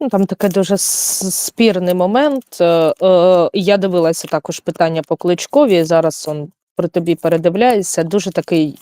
Ну, там таке дуже спірний момент. Е, е, я дивилася також питання по Кличкові. Зараз он при тобі передивляюся. Дуже такий,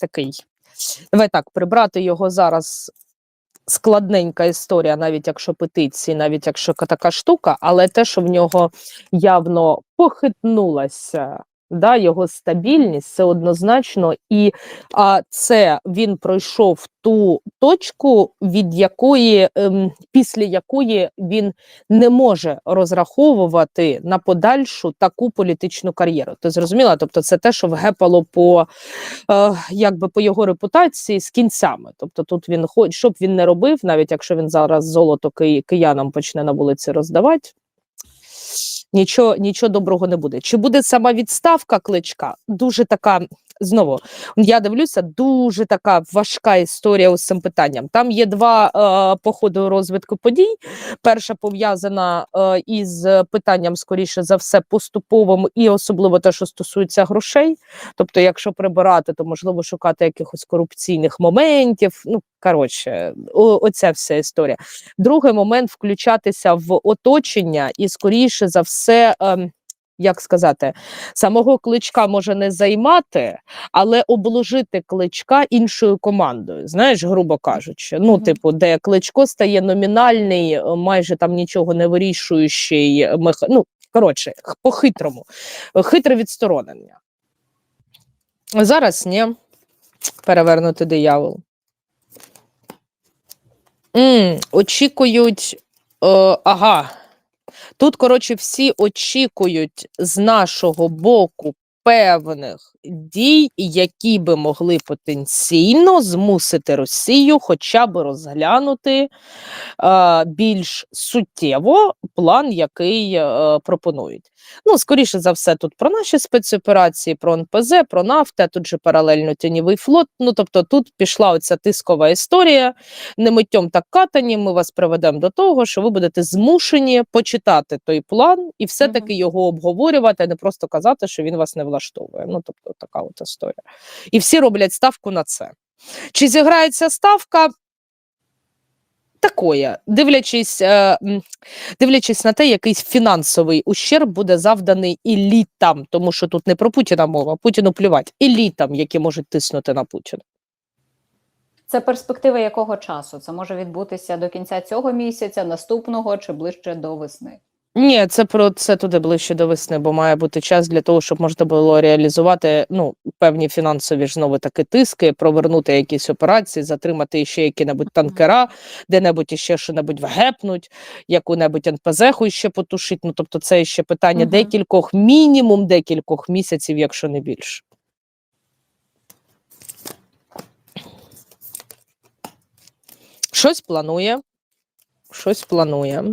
такий. Давай так, прибрати його зараз складненька історія, навіть якщо петиції, навіть якщо така штука, але те, що в нього явно похитнулася. Да, його стабільність це однозначно, і а, це він пройшов ту точку, від якої ем, після якої він не може розраховувати на подальшу таку політичну кар'єру. Ти зрозуміла? Тобто, це те, що вгепало по е, якби по його репутації з кінцями. Тобто, тут він хоч що б він не робив, навіть якщо він зараз золото ки- киянам почне на вулиці роздавати. Нічого, нічого доброго не буде. Чи буде сама відставка кличка? Дуже така. Знову я дивлюся, дуже така важка історія з цим питанням. Там є два е, по розвитку подій. Перша пов'язана е, із питанням, скоріше за все, поступовим, і особливо те, що стосується грошей. Тобто, якщо прибирати, то можливо шукати якихось корупційних моментів. Ну коротше, о, оця вся історія. Другий момент включатися в оточення і, скоріше за все, ем, як сказати, самого кличка може не займати, але обложити кличка іншою командою. Знаєш, грубо кажучи, ну, типу, де кличко стає номінальний, майже там нічого не вирішуючий меха... Ну, коротше, по-хитрому, хитре відсторонення. Зараз ні. Перевернути диявол. М, очікують. Е, ага. Тут, коротше, всі очікують з нашого боку певних дій, які би могли потенційно змусити Росію хоча б розглянути е, більш суттєво план, який е, пропонують. Ну, скоріше за все, тут про наші спецоперації, про НПЗ, про нафти, а тут же паралельно тіньовий флот. Ну, тобто, тут пішла оця тискова історія. Не миттєм так катані. Ми вас приведемо до того, що ви будете змушені почитати той план і все-таки його обговорювати, а не просто казати, що він вас не влаштовує. Ну, тобто, така от історія. І всі роблять ставку на це. Чи зіграється ставка? Такое, дивлячись, е, дивлячись на те, який фінансовий ущерб буде завданий елітам, тому що тут не про Путіна мова, Путіну плювати, елітам, які можуть тиснути на Путіна. Це перспектива якого часу? Це може відбутися до кінця цього місяця, наступного чи ближче до весни? Ні, це про це туди ближче до весни, бо має бути час для того, щоб можна було реалізувати ну певні фінансові ж знову таки тиски, провернути якісь операції, затримати ще які-небудь танкера, де-небудь іще що-небудь вгепнуть, яку-небудь НПЗ-ху ще потушить. Ну тобто, це ще питання Мгм. декількох, мінімум декількох місяців, якщо не більше. Щось планує, щось планує.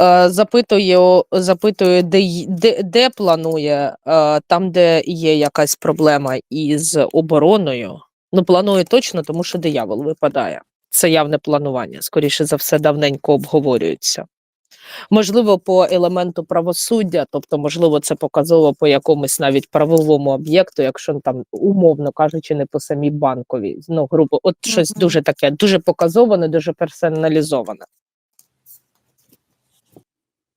Е, запитую, запитую, де, де, де планує, е, там, де є якась проблема із обороною. Ну, планує точно, тому що диявол випадає. Це явне планування. Скоріше за все, давненько обговорюється. Можливо, по елементу правосуддя, тобто, можливо, це показово по якомусь навіть правовому об'єкту, якщо там, умовно кажучи, не по самій банковій. Ну, грубо, от щось дуже таке, дуже показоване, дуже персоналізоване.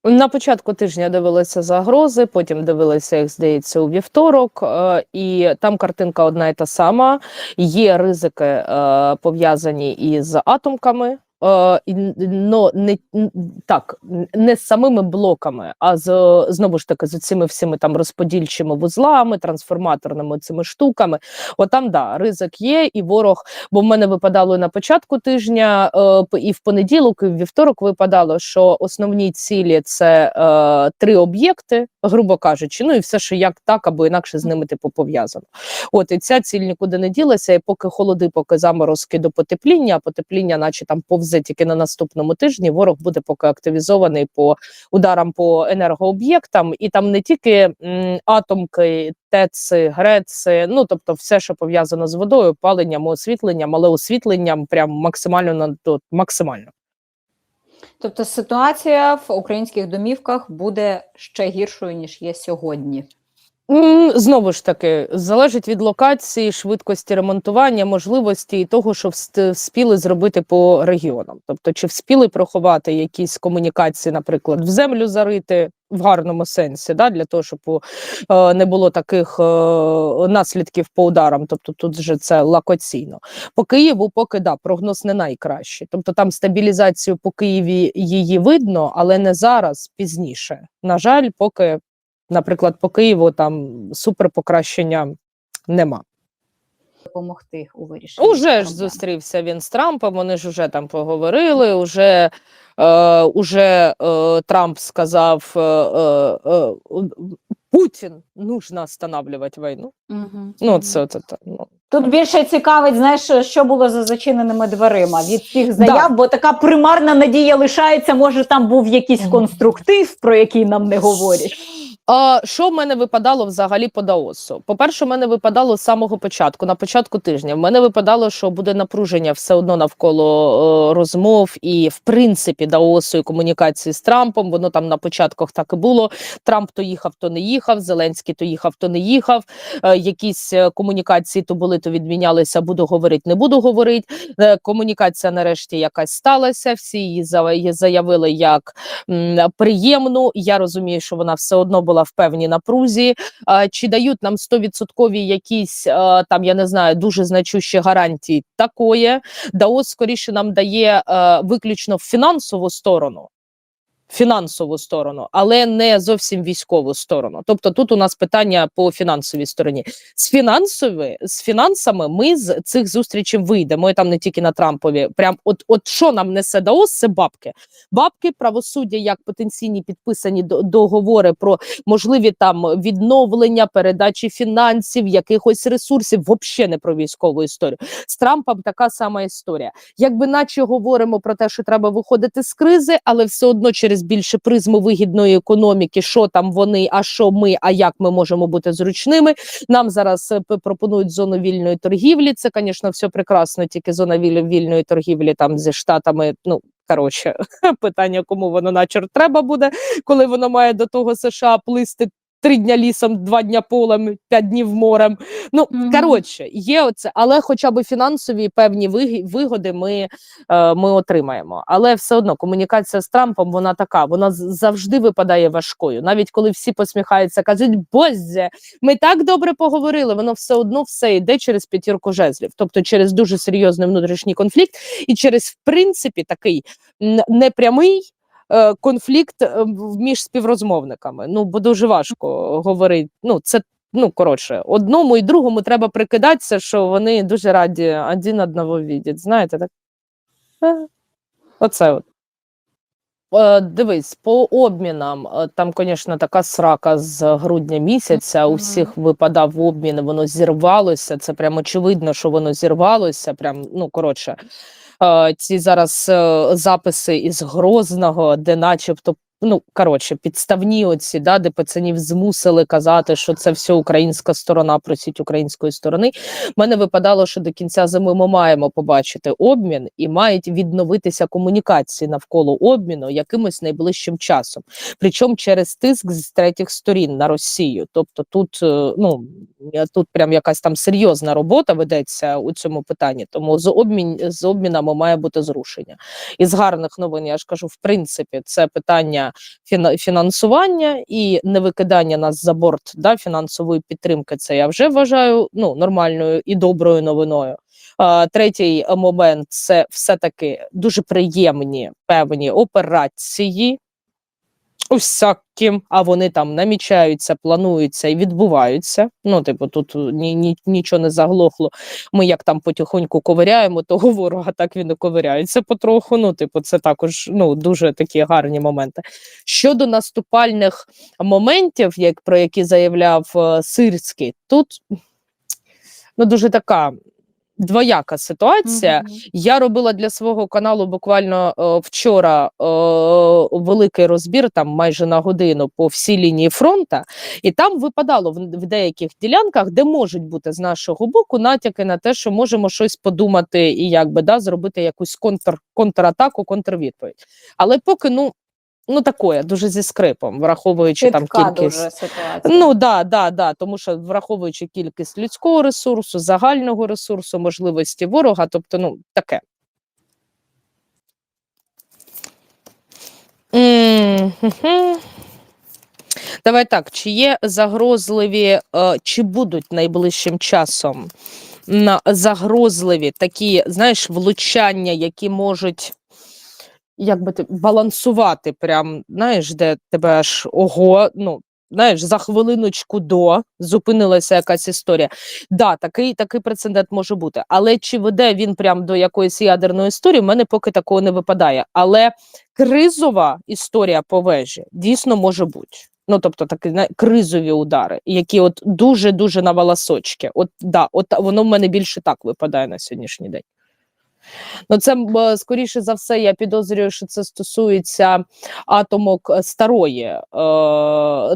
На початку тижня дивилися загрози, потім дивилися як здається, у вівторок, е, і там картинка одна і та сама. Є ризики е, пов'язані із атомками. Е, но не так, не з самими блоками, а з знову ж таки з цими всіми там розподільчими вузлами, трансформаторними цими штуками. От да, ризик є, і ворог бо в мене випадало на початку тижня, е, і в понеділок, і в вівторок випадало, що основні цілі це е, три об'єкти, грубо кажучи, ну і все, що як так або інакше з ними типу пов'язано. От і ця ціль нікуди не ділася, і поки холоди, поки заморозки до потепління, а потепління, наче там повзе тільки на наступному тижні. Ворог буде поки активізований по ударам по енергооб'єктам, і там не тільки м, атомки, ТЕЦи, ГРЕЦи, ну тобто все, що пов'язано з водою, паленням, освітленням, але освітленням прям максимально на до максимально. Тобто ситуація в українських домівках буде ще гіршою ніж є сьогодні. М, Знову ж таки, залежить від локації, швидкості ремонтування, можливості і того, що вспіли зробити по регіонам. Тобто, чи вспіли проховати якісь комунікації, наприклад, в землю зарити в гарному сенсі, да, для того, щоб е, не було таких е, наслідків по ударам. Тобто, тут вже це лакоційно. По Києву, поки да, прогноз не найкращий. Тобто, там стабілізацію по Києві її видно, але не зараз, пізніше. На жаль, поки наприклад, по Києву там супер покращення нема. Допомогти у вирішенні. Уже ж зустрівся він з Трампом. Вони ж уже там поговорили. Уже, е, уже е, Трамп сказав е, е, е, Путін нужно останавливати війну. Мгм. Ну, це, це, це ну. Тут більше цікавить, знаєш, що було за зачиненими дверима від цих заяв, бо така примарна надія лишається. Може, там був якийсь конструктив, про який нам не говорять. Що в мене випадало взагалі по Даосу? По-перше, в мене випадало з самого початку, на початку тижня. В мене випадало, що буде напруження все одно навколо е, розмов і, в принципі, Даосу і комунікації з Трампом. Воно там на початках так і було. Трамп то їхав, то не їхав. Зеленський то їхав, то не їхав. Е, якісь е, комунікації то були, то відмінялися. Буду говорити, не буду говорити. Комунікація нарешті якась сталася. Всі її заявили як приємну. Я розумію, що вона все одно була в певній напрузі. Чи дають нам 100% якісь там, я не знаю, дуже значущі гарантії такої. Даос скоріше нам дає виключно фінансову сторону. Фінансову сторону, але не зовсім військову сторону. Тобто тут у нас питання по фінансовій стороні. З фінансові, з фінансами ми з цих зустрічей вийдемо. І там не тільки на Трампові. Прям от, от що нам несе Даос, це бабки бабки, правосуддя як потенційні підписані договори про можливі там відновлення, передачі фінансів, якихось ресурсів, взагалі не про військову історію. З Трампом така сама історія. Якби наче говоримо про те, що треба виходити з кризи, але все одно через більше призму вигідної економіки, що там вони, а що ми, а як ми можемо бути зручними. Нам зараз е, пропонують зону вільної торгівлі. Це, звісно, все прекрасно, тільки зона віль- вільної торгівлі там зі штатами. Ну коротше, питання, кому воно на чорт треба буде, коли воно має до того США плисти. Три дня лісом, два дня полем, п'ять днів морем. Ну Мгм. коротше, є оце, але хоча б фінансові певні вигоди ми, е, ми отримаємо. Але все одно комунікація з Трампом вона така, вона завжди випадає важкою. Навіть коли всі посміхаються, кажуть, боже, ми так добре поговорили. Воно все одно все йде через п'ятірку жезлів, тобто через дуже серйозний внутрішній конфлікт, і через в принципі такий непрямий. Е, Конфлікт е, між співрозмовниками. Ну бо дуже важко говорити. Ну це ну коротше, одному і другому треба прикидатися, що вони дуже раді один одного відять. Знаєте, так Е, оце от. Дивись, по обмінам там, звісно, така срака з грудня місяця. У всіх випадав обмін, воно зірвалося. Це прям очевидно, що воно зірвалося. Прям ну коротше, ці зараз е, записи із Грозного, де, начебто, ну коротше, підставні оці, да, де пацанів змусили казати, що це все українська сторона, просіть української сторони. мене випадало, що до кінця зими ми маємо побачити обмін і мають відновитися комунікації навколо обміну якимось найближчим часом. Причому через тиск з третіх сторін на Росію. Тобто тут е, ну тут прям якась там серйозна робота ведеться у цьому питанні. Тому з обмін з обмінами має бути зрушення. Із гарних новин я ж кажу, в принципі, це питання фіна- фінансування і не викидання нас за борт да, фінансової підтримки. Це я вже вважаю ну, нормальною і доброю новиною. Третій момент це все-таки дуже приємні певні операції. Усяким, а вони там намічаються, плануються і відбуваються. Ну, типу, тут ні, ні, нічого не заглохло. Ми як там потихоньку ковиряємо того ворога, так він і ковиряється потроху. Ну, типу, це також ну, дуже такі гарні моменти. Щодо наступальних моментів, як про які заявляв е, Сирський, тут ну, дуже така двояка ситуація. Мгм. Я робила для свого каналу буквально е, вчора е, великий розбір, там майже на годину по всій лінії фронта, і там випадало в, в деяких ділянках, де можуть бути з нашого боку натяки на те, що можемо щось подумати і якби да, зробити якусь контр, контратаку, контрвідповідь. Але поки ну. Ну такое, дуже зі скрипом, враховуючи там кількість. дуже ситуація. Ну да, да, да, тому що враховуючи кількість людського ресурсу, загального ресурсу, можливості ворога, тобто, ну таке. Давай так, чи є загрозливі, е, чи будуть найближчим часом на загрозливі такі, знаєш, влучання, які можуть як би ти балансувати, прям, знаєш, де тебе аж ого, ну. Знаєш, за хвилиночку до зупинилася якась історія. Да, такий, такий прецедент може бути. Але чи веде він прям до якоїсь ядерної історії? в мене поки такого не випадає. Але кризова історія по вежі дійсно може бути. Ну, тобто такі зна- кризові удари, які от дуже дуже на волосочки. От да, от воно в мене більше так випадає на сьогоднішній день. Ну, це е, скоріше за все, я підозрюю, що це стосується атомок е, старої, е,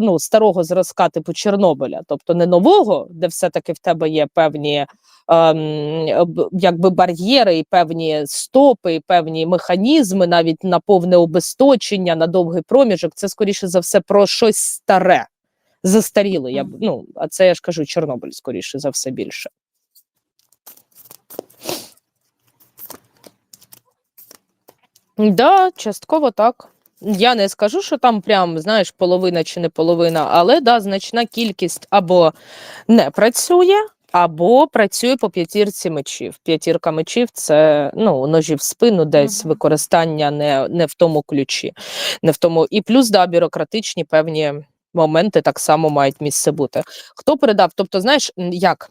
ну, старого зразка типу Чорнобиля, тобто не нового, де все-таки в тебе є певні б- якби бар'єри, і певні стопи, і певні механізми, навіть на повне обесточення, на довгий проміжок. Це скоріше за все про щось старе, застаріле. Я ну, а це я ж кажу, Чорнобиль, скоріше за все більше. Да, частково так. Я не скажу, що там прям, знаєш, половина чи не половина, але да, значна кількість або не працює, або працює по п'ятірці мечів. П'ятірка мечів це ну, ножі в спину, десь використання не, не в тому ключі. Не в тому. І плюс, да, бюрократичні певні моменти так само мають місце бути. Хто передав? Тобто, знаєш, як?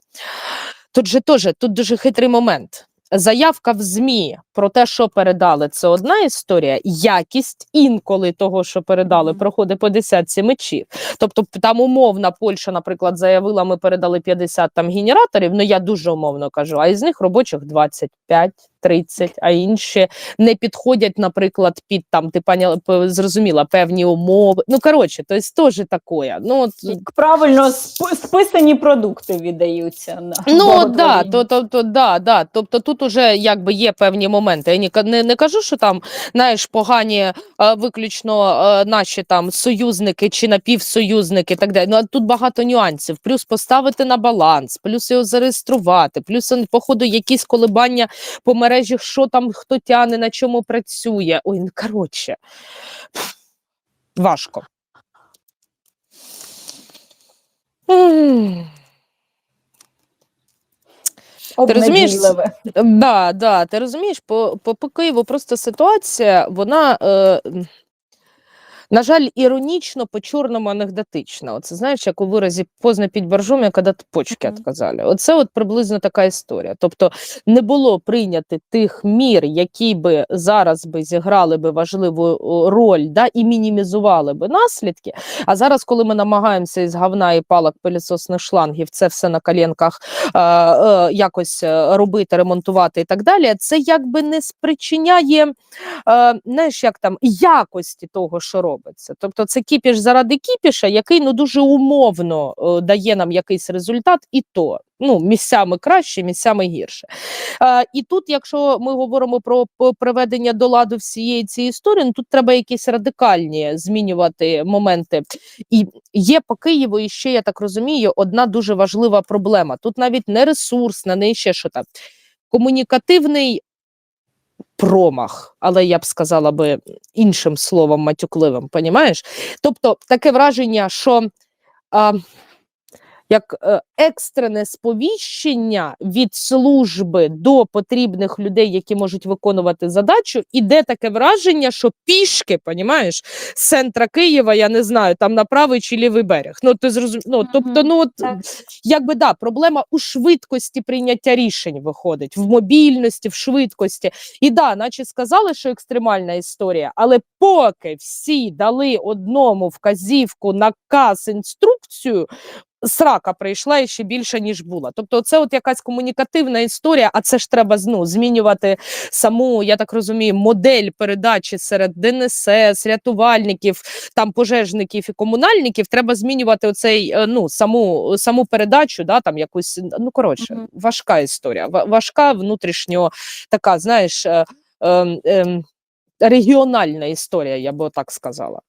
Тут же теж тут дуже хитрий момент. Заявка в ЗМІ про те, що передали, це одна історія. Якість інколи того, що передали, проходить по десятці мечів. Тобто, там умовна Польща, наприклад, заявила, ми передали 50 там генераторів. Ну я дуже умовно кажу, а із них робочих 25. 30, а інші не підходять, наприклад, під там, ти пані зрозуміла, певні умови. Ну коротше, то есть теж таке. Ну от правильно сп- списані продукти віддаються Ну да, то, то, то да, да. Тобто тут уже якби є певні моменти. Я ні- не, не кажу, що там знаєш погані е, виключно е, наші там союзники чи напівсоюзники, так далі. Ну а тут багато нюансів. Плюс поставити на баланс, плюс його зареєструвати, плюс походу якісь колебання по мережі, що там хто тяне, на чому працює. Ой, ну коротше, важко. М. Ти розумієш, Да, да, ти розумієш, по, по, по Києву просто ситуація, вона, е, на жаль, іронічно, по-чорному анекдотична. Оце знаєш, як у виразі поздно під боржом, коли почки відказали. Оце от приблизно така історія. Тобто не було прийняти тих мір, які би зараз би зіграли би важливу роль да, і мінімізували би наслідки. А зараз, коли ми намагаємося із говна і палок пилісосних шлангів, це все на коленках е, е, якось е, робити, ремонтувати і так далі, це якби не спричиняє е, знаєш, як там якості того, що робиться. Тобто це кіпіш заради кіпіша, який ну дуже умовно е, дає нам якийсь результат, і то ну місцями краще, місцями гірше. Е, і тут, якщо ми говоримо про приведення до ладу всієї цієї історії, ну тут треба якісь радикальні змінювати моменти. І є по Києву і ще, я так розумію, одна дуже важлива проблема. Тут навіть не ресурсна, не ще що там. Комунікативний промах, але я б сказала би іншим словом матюкливим, понімаєш? Тобто таке враження, що а, як е, екстрене сповіщення від служби до потрібних людей, які можуть виконувати задачу, іде таке враження, що пішки, понімаєш, з центра Києва, я не знаю, там на правий чи лівий берег. Ну, ти зрозум... ну, тобто, ну, от, якби да, проблема у швидкості прийняття рішень виходить, в мобільності, в швидкості. І да, наче сказали, що екстремальна історія, але поки всі дали одному вказівку, наказ, інструкцію. Срака прийшла і ще більше ніж була. Тобто, це от якась комунікативна історія, а це ж треба ну, змінювати саму, я так розумію, модель передачі серед ДНСС, рятувальників, там пожежників і комунальників. Треба змінювати оцей е, ну саму саму передачу, да там якусь ну коротше, Мгм. важка історія, ва- важка внутрішньо така, знаєш. Е, ем, регіональна історія, я би так сказала.